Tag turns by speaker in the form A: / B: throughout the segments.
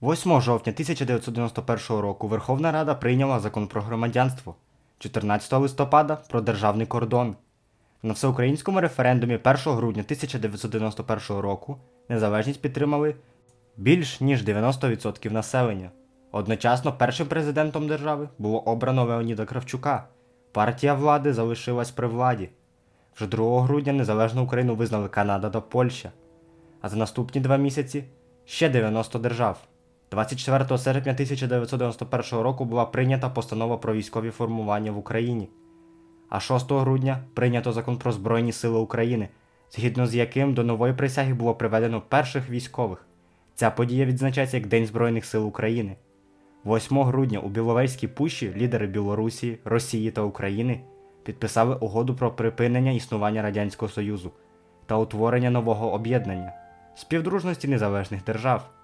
A: 8 жовтня 1991 року Верховна Рада прийняла закон про громадянство, 14 листопада про державний кордон. На всеукраїнському референдумі 1 грудня 1991 року незалежність підтримали більш ніж 90% населення. Одночасно першим президентом держави було обрано Леоніда Кравчука. Партія влади залишилась при владі. Вже 2 грудня незалежну Україну визнали Канада та Польща. А за наступні два місяці ще 90 держав. 24 серпня 1991 року була прийнята постанова про військові формування в Україні. А 6 грудня прийнято закон про Збройні Сили України, згідно з яким до нової присяги було приведено перших військових. Ця подія відзначається як День Збройних сил України. 8 грудня у Біловезькій пущі лідери Білорусі, Росії та України підписали угоду про припинення існування Радянського Союзу та утворення нового об'єднання співдружності незалежних держав.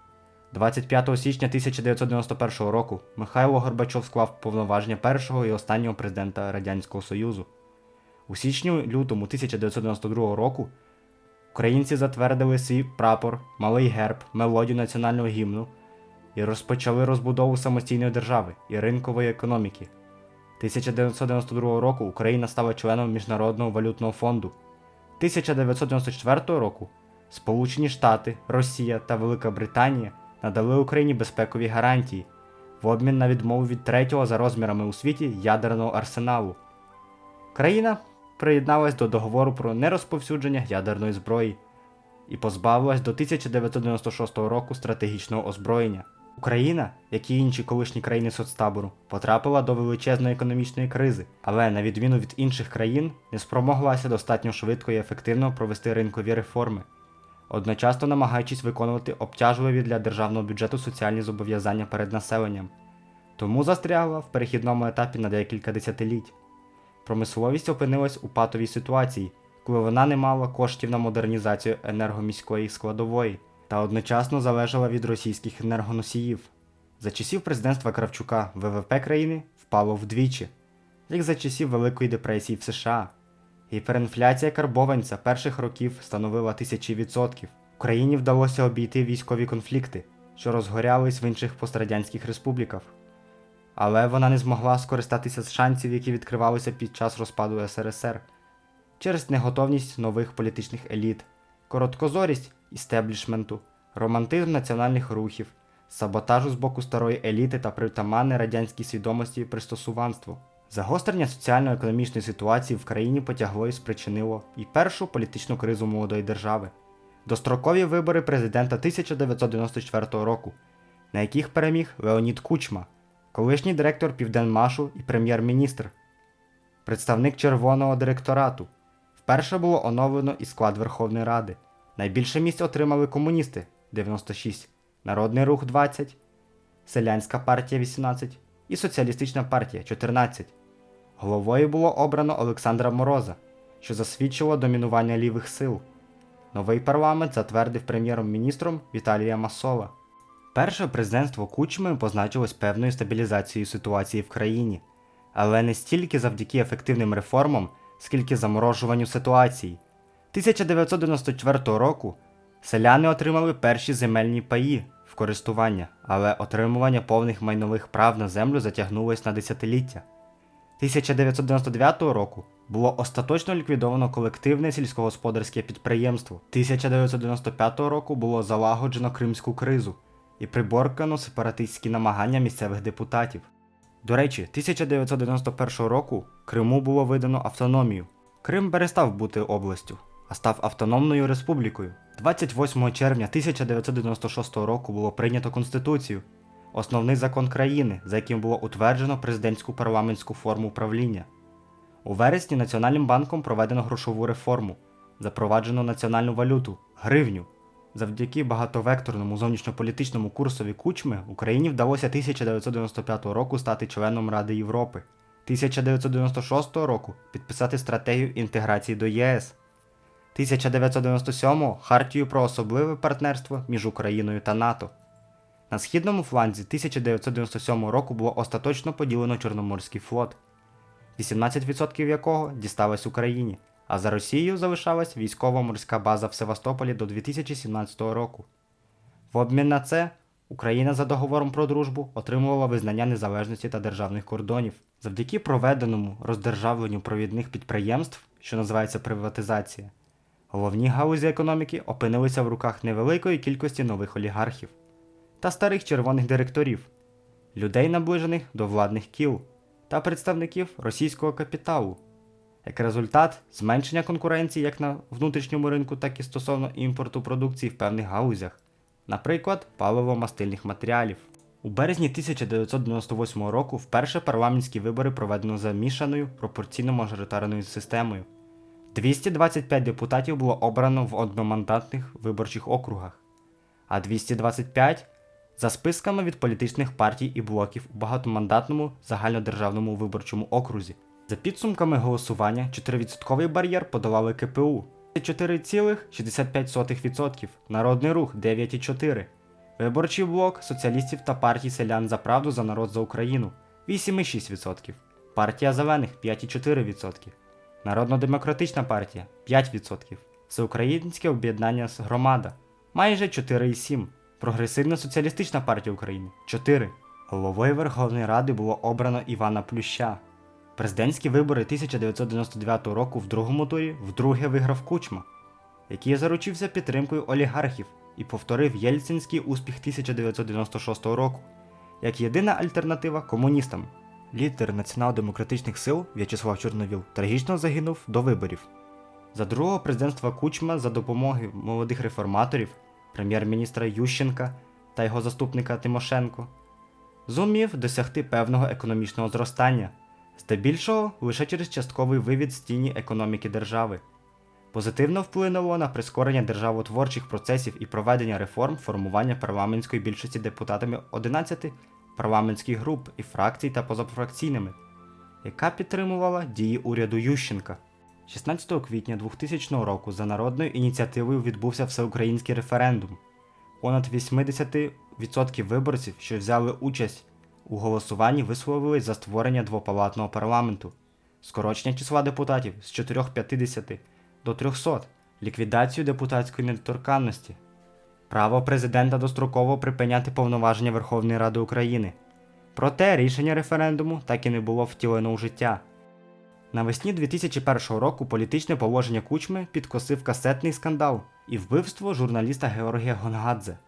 A: 25 січня 1991 року Михайло Горбачов склав повноваження першого і останнього президента Радянського Союзу. У січні-лютому 1992 року українці затвердили свій прапор, малий герб, мелодію національного гімну і розпочали розбудову самостійної держави і ринкової економіки. 1992 року Україна стала членом Міжнародного валютного фонду. 1994 року Сполучені Штати, Росія та Велика Британія надали Україні безпекові гарантії в обмін на відмову від третього за розмірами у світі ядерного арсеналу. Країна приєдналась до договору про нерозповсюдження ядерної зброї і позбавилась до 1996 року стратегічного озброєння. Україна, як і інші колишні країни соцтабору, потрапила до величезної економічної кризи, але на відміну від інших країн не спромоглася достатньо швидко і ефективно провести ринкові реформи, одночасно намагаючись виконувати обтяжливі для державного бюджету соціальні зобов'язання перед населенням. Тому застрягла в перехідному етапі на декілька десятиліть. Промисловість опинилась у патовій ситуації, коли вона не мала коштів на модернізацію енергоміської складової та одночасно залежала від російських енергоносіїв. За часів президентства Кравчука ВВП країни впало вдвічі, як за часів Великої депресії в США. Гіперінфляція карбованця перших років становила тисячі відсотків. Україні вдалося обійти військові конфлікти, що розгорялись в інших пострадянських республіках. Але вона не змогла скористатися з шансів, які відкривалися під час розпаду СРСР через неготовність нових політичних еліт, короткозорість істеблішменту, романтизм національних рухів, саботажу з боку старої еліти та притаманне радянській свідомості пристосуванство. Загострення соціально-економічної ситуації в країні потягло і спричинило і першу політичну кризу молодої держави дострокові вибори президента 1994 року, на яких переміг Леонід Кучма, колишній директор Південмашу і прем'єр-міністр, представник Червоного директорату. Вперше було оновлено і склад Верховної Ради. Найбільше місць отримали комуністи 96, Народний рух 20, Селянська партія 18 і Соціалістична партія 14. Головою було обрано Олександра Мороза, що засвідчило домінування лівих сил. Новий парламент затвердив прем'єром-міністром Віталія Масова. Перше президентство Кучми позначилось певною стабілізацією ситуації в країні, але не стільки завдяки ефективним реформам, скільки заморожуванню ситуації. 1994 року селяни отримали перші земельні паї користування, але отримування повних майнових прав на землю затягнулось на десятиліття. 1999 року було остаточно ліквідовано колективне сільськогосподарське підприємство. 1995 року було залагоджено кримську кризу і приборкано сепаратистські намагання місцевих депутатів. До речі, 1991 року Криму було видано автономію. Крим перестав бути областю, став автономною республікою. 28 червня 1996 року було прийнято Конституцію, основний закон країни, за яким було утверджено президентську парламентську форму правління. У вересні Національним банком проведено грошову реформу, запроваджено національну валюту гривню. Завдяки багатовекторному зовнішньополітичному курсові кучми Україні вдалося 1995 року стати членом Ради Європи, 1996 року підписати стратегію інтеграції до ЄС, 1997 Хартію про особливе партнерство між Україною та НАТО. На східному фланзі 1997 року було остаточно поділено Чорноморський флот, 18% якого дісталось Україні, а за Росією залишалась військово-морська база в Севастополі до 2017 року. В обмін на це Україна за договором про дружбу отримувала визнання незалежності та державних кордонів. Завдяки проведеному роздержавленню провідних підприємств, що називається приватизація, головні галузі економіки опинилися в руках невеликої кількості нових олігархів та старих червоних директорів, людей, наближених до владних кіл та представників російського капіталу. Як результат, зменшення конкуренції як на внутрішньому ринку, так і стосовно імпорту продукції в певних галузях, наприклад, паливо-мастильних матеріалів. У березні 1998 року вперше парламентські вибори проведено за мішаною пропорційно-мажоритарною системою. 225 депутатів було обрано в одномандатних виборчих округах, а 225 за списками від політичних партій і блоків у багатомандатному загальнодержавному виборчому окрузі. За підсумками голосування 4% бар'єр подолали КПУ 4,65%, Народний рух 9,4%, Виборчий блок соціалістів та партій селян за правду за народ за Україну 8,6%, Партія зелених 5,4%, Народно-демократична партія 5%, Всеукраїнське об'єднання громада майже 4,7%, Прогресивна соціалістична партія України 4%. Головою Верховної Ради було обрано Івана Плюща. Президентські вибори 1999 року в другому турі вдруге виграв Кучма, який заручився підтримкою олігархів і повторив єльцинський успіх 1996 року як єдина альтернатива комуністам. Лідер націонал-демократичних сил В'ячеслав Чорновіл трагічно загинув до виборів. За другого президентства Кучма за допомоги молодих реформаторів, прем'єр-міністра Ющенка та його заступника Тимошенко, зумів досягти певного економічного зростання, здебільшого лише через частковий вивід з тіні економіки держави. Позитивно вплинуло на прискорення державотворчих процесів і проведення реформ формування парламентської більшості депутатами 11 парламентських груп і фракцій та позафракційними, яка підтримувала дії уряду Ющенка. 16 квітня 2000 року за народною ініціативою відбувся всеукраїнський референдум. Понад 80% виборців, що взяли участь у голосуванні, висловились за створення двопалатного парламенту, скорочення числа депутатів з 450 до 300, ліквідацію депутатської недоторканності, право президента достроково припиняти повноваження Верховної Ради України. Проте рішення референдуму так і не було втілено у життя. Навесні 2001 року політичне положення Кучми підкосив касетний скандал і вбивство журналіста Георгія Гонгадзе.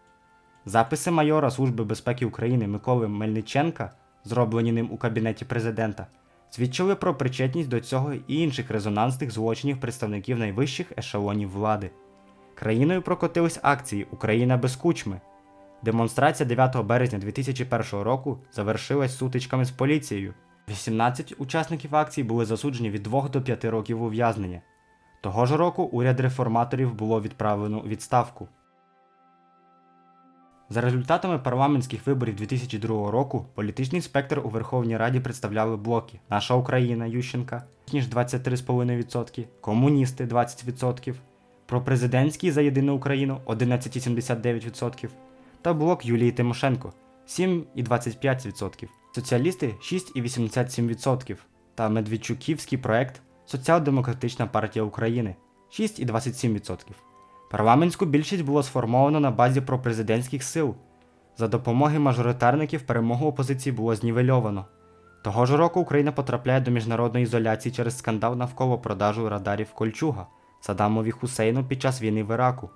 A: Записи майора Служби безпеки України Миколи Мельниченка, зроблені ним у кабінеті президента, свідчили про причетність до цього і інших резонансних злочинів представників найвищих ешелонів влади. Країною прокотились акції Україна без кучми. Демонстрація 9 березня 2001 року завершилась сутичками з поліцією. 18 учасників акції були засуджені від 2 до 5 років ув'язнення. Того ж року уряд реформаторів було відправлено у відставку. За результатами парламентських виборів 2002 року політичний спектр у Верховній Раді представляли блоки Наша Україна Ющенка ніж 23,5%, комуністи 20%, пропрезидентський за єдину Україну 11,79% та блок Юлії Тимошенко 7,25%, соціалісти 6,87% та Медведчуківський проект Соціал-Демократична партія України 6,27%. Парламентську більшість було сформовано на базі пропрезидентських сил. За допомоги мажоритарників перемогу опозиції було знівельовано. Того ж року Україна потрапляє до міжнародної ізоляції через скандал навколо продажу радарів Кольчуга Садамові Хусейну під час війни в Іраку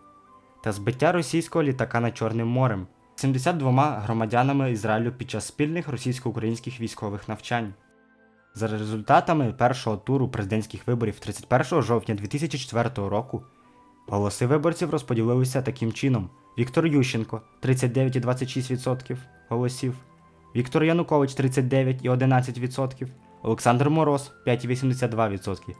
A: та збиття російського літака над Чорним морем 72 громадянами Ізраїлю під час спільних російсько-українських військових навчань. За результатами першого туру президентських виборів 31 жовтня 2004 року голоси виборців розподілилися таким чином: Віктор Ющенко 39,26% голосів, Віктор Янукович 39,11%, Олександр Мороз 5,82%,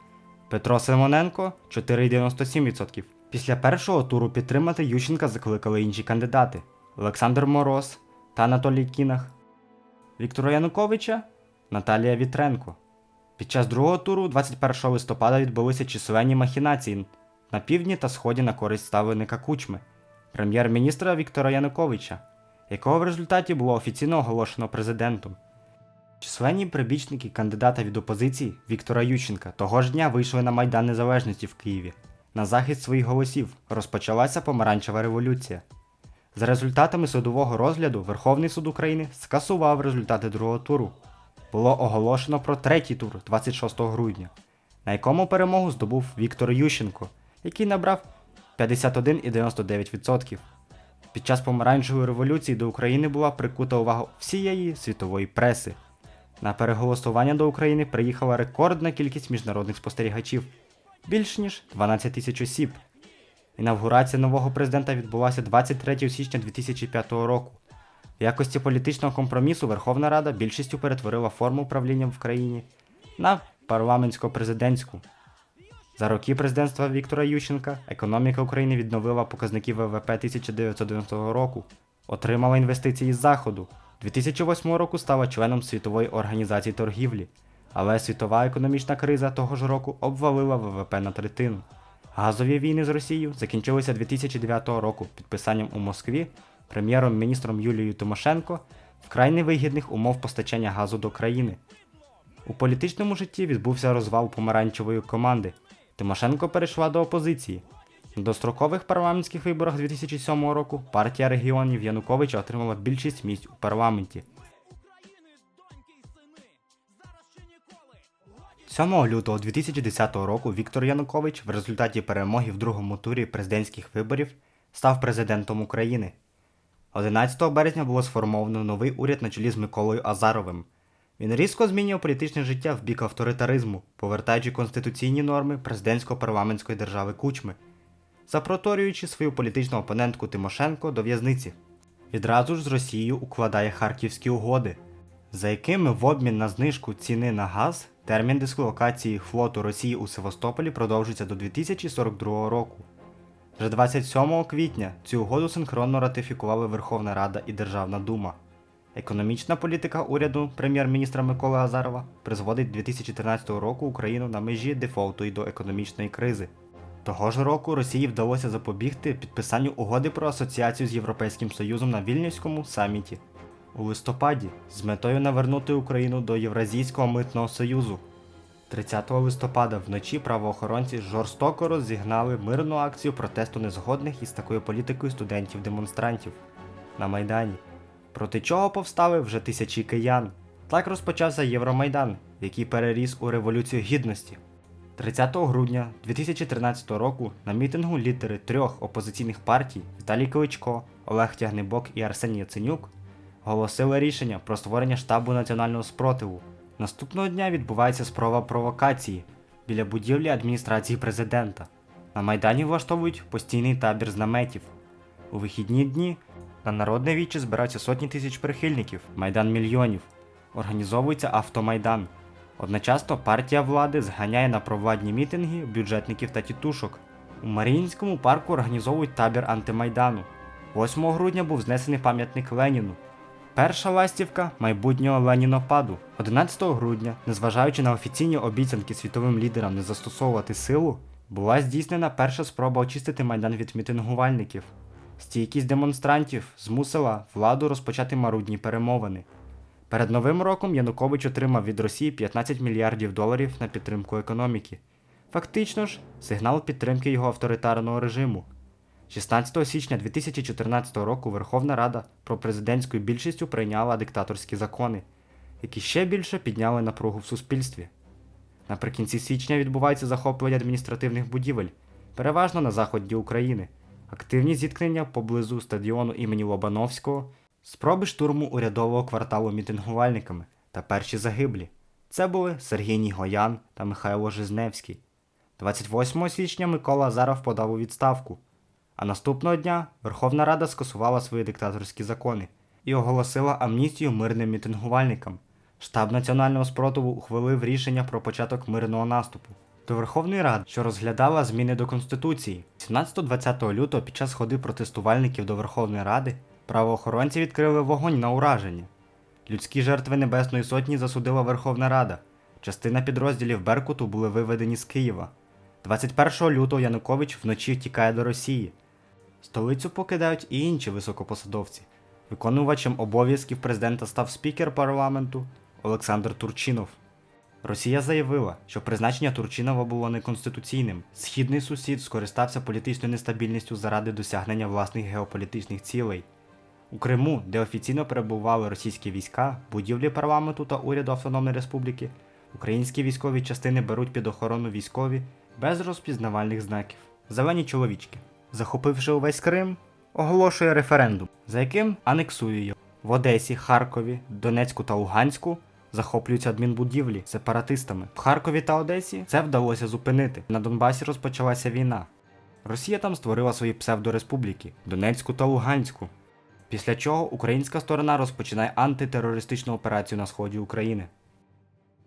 A: Петро Симоненко 4,97%. Після першого туру підтримати Ющенка закликали інші кандидати: Олександр Мороз та Анатолій Кінах, Віктора Януковича Наталія Вітренко. Під час другого туру 21 листопада відбулися численні махінації на півдні та сході на користь ставленика Кучми, прем'єр-міністра Віктора Януковича, якого в результаті було офіційно оголошено президентом. Численні прибічники кандидата від опозиції Віктора Ющенка того ж дня вийшли на Майдан Незалежності в Києві. На захист своїх голосів розпочалася помаранчева революція. За результатами судового розгляду Верховний суд України скасував результати другого туру. Було оголошено про третій тур 26 грудня, на якому перемогу здобув Віктор Ющенко, який набрав 51,99%. Під час помаранчевої революції до України була прикута увага всієї світової преси. На переголосування до України приїхала рекордна кількість міжнародних спостерігачів більш ніж 12 тисяч осіб. Інавгурація нового президента відбулася 23 січня 2005 року. В якості політичного компромісу Верховна Рада більшістю перетворила форму управління в країні на парламентсько-президентську. За роки президентства Віктора Ющенка економіка України відновила показники ВВП 1990 року, отримала інвестиції з Заходу. 2008 року стала членом Світової організації торгівлі, але світова економічна криза того ж року обвалила ВВП на третину. Газові війни з Росією закінчилися 2009 року підписанням у Москві прем'єром-міністром Юлією Тимошенко вкрай невигідних умов постачання газу до країни. У політичному житті відбувся розвал помаранчевої команди. Тимошенко перейшла до опозиції. Дострокових парламентських виборах 2007 року партія регіонів Януковича отримала більшість місць у парламенті. 7 лютого 2010 року Віктор Янукович в результаті перемоги в другому турі президентських виборів став президентом України. 11 березня було сформовано новий уряд на чолі з Миколою Азаровим. Він різко змінював політичне життя в бік авторитаризму, повертаючи конституційні норми президентсько-парламентської держави Кучми, запроторюючи свою політичну опонентку Тимошенко до в'язниці. Відразу ж з Росією укладає Харківські угоди, за якими в обмін на знижку ціни на газ термін дислокації флоту Росії у Севастополі продовжується до 2042 року. Вже 27 квітня цю угоду синхронно ратифікували Верховна Рада і Державна Дума. Економічна політика уряду прем'єр-міністра Миколи Азарова призводить 2013 року Україну на межі дефолту і до економічної кризи. Того ж року Росії вдалося запобігти підписанню угоди про асоціацію з Європейським Союзом на Вільнюському саміті у листопаді з метою навернути Україну до Євразійського митного союзу. 30 листопада вночі правоохоронці жорстоко розігнали мирну акцію протесту незгодних із такою політикою студентів-демонстрантів на Майдані, проти чого повстали вже тисячі киян. Так розпочався Євромайдан, який переріс у Революцію Гідності. 30 грудня 2013 року на мітингу лідери трьох опозиційних партій Віталій Кличко, Олег Тягнебок і Арсеній Яценюк оголосили рішення про створення штабу національного спротиву. Наступного дня відбувається спроба провокації біля будівлі адміністрації президента. На Майдані влаштовують постійний табір з наметів. У вихідні дні на народне віче збираються сотні тисяч прихильників, майдан мільйонів. Організовується автомайдан. Одночасно партія влади зганяє на провладні мітинги бюджетників та тітушок. У Маріїнському парку організовують табір антимайдану. 8 грудня був знесений пам'ятник Леніну. Перша ластівка майбутнього Ленінопаду. 11 грудня, незважаючи на офіційні обіцянки світовим лідерам не застосовувати силу, була здійснена перша спроба очистити майдан від мітингувальників. Стійкість демонстрантів змусила владу розпочати марудні перемовини. Перед новим роком Янукович отримав від Росії 15 мільярдів доларів на підтримку економіки. Фактично ж, сигнал підтримки його авторитарного режиму. 16 січня 2014 року Верховна Рада пропрезидентською більшістю прийняла диктаторські закони, які ще більше підняли напругу в суспільстві. Наприкінці січня відбувається захоплення адміністративних будівель, переважно на заході України, активні зіткнення поблизу стадіону імені Лобановського, спроби штурму урядового кварталу мітингувальниками та перші загиблі. Це були Сергій Нігоян та Михайло Жизневський. 28 січня Микола Азаров подав у відставку. А наступного дня Верховна Рада скасувала свої диктаторські закони і оголосила амністію мирним мітингувальникам. Штаб національного спротиву ухвалив рішення про початок мирного наступу. До Верховної Ради, що розглядала зміни до Конституції, 17-20 лютого під час ходи протестувальників до Верховної Ради правоохоронці відкрили вогонь на ураження. Людські жертви Небесної Сотні засудила Верховна Рада. Частина підрозділів Беркуту були виведені з Києва. 21 лютого Янукович вночі втікає до Росії. Столицю покидають і інші високопосадовці. Виконувачем обов'язків президента став спікер парламенту Олександр Турчинов. Росія заявила, що призначення Турчинова було неконституційним. Східний сусід скористався політичною нестабільністю заради досягнення власних геополітичних цілей. У Криму, де офіційно перебували російські війська, будівлі парламенту та уряду Автономної Республіки, українські військові частини беруть під охорону військові без розпізнавальних знаків. Зелені чоловічки, захопивши увесь Крим, оголошує референдум, за яким анексує його. В Одесі, Харкові, Донецьку та Луганську захоплюються адмінбудівлі сепаратистами. В Харкові та Одесі це вдалося зупинити. На Донбасі розпочалася війна. Росія там створила свої псевдореспубліки Донецьку та Луганську. Після чого українська сторона розпочинає антитерористичну операцію на сході України.